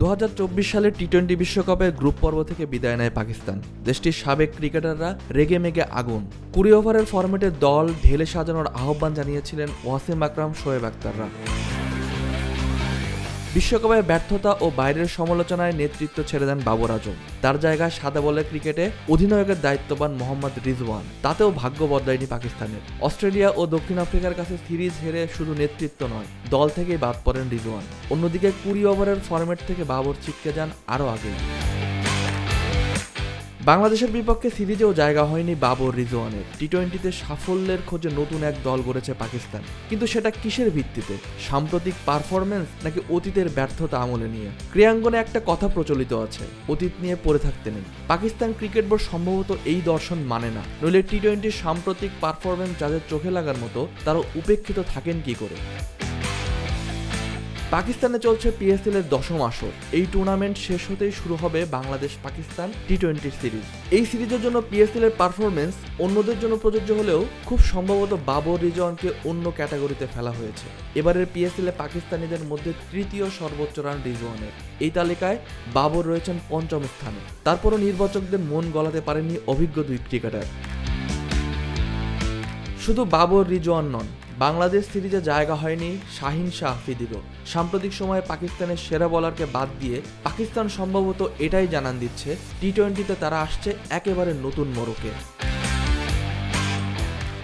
দুহাজার চব্বিশ সালের টি টোয়েন্টি বিশ্বকাপের গ্রুপ পর্ব থেকে বিদায় নেয় পাকিস্তান। দেশটির সাবেক ক্রিকেটাররা রেগে মেগে আগুন। কুড়ি ওভারের ফরম্যাটে দল ঢেলে সাজানোর আহ্বান জানিয়েছিলেন ওয়াসিম আকরাম, শোয়েব আক্তাররা বিশ্বকাপের ব্যর্থতা ও বাইরের সমালোচনায় নেতৃত্ব ছেড়ে দেন বাবর আজম। তার জায়গায় সাদা বলের ক্রিকেটে অধিনায়কের দায়িত্ববান মোহাম্মদ রিজওয়ান। তাতেও ভাগ্য বদলায়নি পাকিস্তানের। অস্ট্রেলিয়া ও দক্ষিণ আফ্রিকার কাছে সিরিজ হেরে শুধু নেতৃত্ব নয়, দল থেকেই বাদ পড়েন রিজওয়ান। অন্যদিকে কুড়ি ওভারের ফরম্যাট থেকে বাবর ছিটকে যান আরও আগেই। বাংলাদেশের বিপক্ষে সিরিজেও জায়গা হয়নি বাবর রিজওয়ানের। টি টোয়েন্টিতে সাফল্যের খোঁজে নতুন এক দল গড়েছে পাকিস্তান। কিন্তু সেটা কিসের ভিত্তিতে? সাম্প্রতিক পারফরমেন্স নাকি অতীতের ব্যর্থতা আমলে নিয়ে? ক্রিয়াঙ্গনে একটা কথা প্রচলিত আছে, অতীত নিয়ে পড়ে থাকতে নেই। পাকিস্তান ক্রিকেট বোর্ড সম্ভবত এই দর্শন মানে না। নইলে টি টোয়েন্টির সাম্প্রতিক পারফরমেন্স যাদের চোখে লাগার মতো, তারা উপেক্ষিত থাকেন কি করে? পাকিস্তানে চলছে পিএসএল এর দশম আসর। এই টুর্নামেন্ট শেষ হতেই শুরু হবে Bangladesh Pakistan T twenty series এই সিরিজের জন্য পিএসএল এর পারফরমেন্স অন্যদের জন্য প্রযোজ্য হলেও খুব সম্ভবত বাবর রিজওয়ানকে অন্য ক্যাটাগরিতে ফেলা হয়েছে। এবারের পিএসএল এ পাকিস্তানিদের মধ্যে তৃতীয় সর্বোচ্চ রান রিজওয়ানের। এই তালিকায় বাবর রয়েছেন পঞ্চম স্থানে। তারপরও নির্বাচকদের মন গলাতে পারেননি অভিজ্ঞ দুই ক্রিকেটার। শুধু বাবর রিজওয়ান নন বাংলাদেশ সিরিজে জায়গা হয়নি শাহিন শাহ আফ্রিদিরও সাম্প্রতিক সময়ে পাকিস্তানের সেরা বলারকে বাদ দিয়ে পাকিস্তান সম্ভবত এটাই জানান দিচ্ছে টি টোয়েন্টিতে তারা আসছে একেবারে নতুন মোড়কে।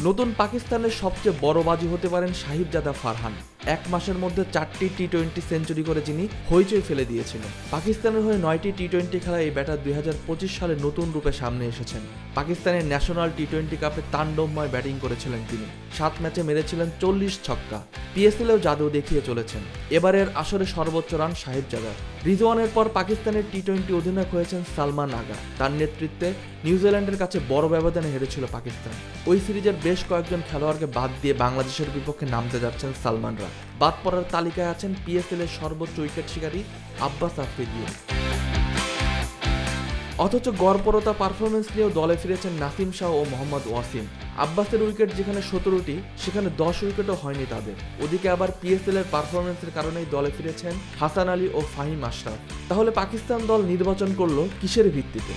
নতুন পাকিস্তানের সবচেয়ে বড় বাজি হতে পারেন সাহিবজাদা ফারহান। এক মাসের মধ্যে চারটি টি টোয়েন্টি সেঞ্চুরি করে যিনি হইচই ফেলে দিয়েছিলেন। পাকিস্তানের হয়ে নয়টি টি টোয়েন্টি খেলায় এই ব্যাটার দুই হাজার পঁচিশ সালে নতুন রূপে সামনে এসেছেন। পাকিস্তানের ন্যাশনাল টি টোয়েন্টি কাপে তাণ্ডবময় ব্যাটিং করেছিলেন তিনি। সাত ম্যাচে মেরেছিলেন চল্লিশ ছক্কা। পিএসএলেও জাদু দেখিয়ে চলেছেন। এবারের আসরে সর্বোচ্চ রান সাহিবজাদার রিজওয়ানের পর পাকিস্তানের টি টোয়েন্টি অধিনায়ক হয়েছেন সালমান আগা তার নেতৃত্বে নিউজিল্যান্ডের কাছে বড় ব্যবধানে হেরেছিল পাকিস্তান। ওই সিরিজের বেশ কয়েকজন খেলোয়াড়কে বাদ দিয়ে বাংলাদেশের বিপক্ষে নামতে যাচ্ছেন সালমানরা। বাদ পড়ার তালিকায় আছেন পিএসএল এর সর্বোচ্চ উইকেট শিকারী আব্বাস আফ্রিদিও। অথচ গড়পরতা পারফরমেন্স নিয়েও দলে ফিরেছেন নাসিম শাহ ও মোহাম্মদ ওয়াসিম। আব্বাসের উইকেট যেখানে সতেরোটি, সেখানে দশ উইকেটও হয়নি তাদের। ওদিকে আবার পিএসএল এর পারফরমেন্সের কারণেই দলে ফিরেছেন হাসান আলী ও ফাহিম আশরাফ। তাহলে পাকিস্তান দল নির্বাচন করল কিসের ভিত্তিতে?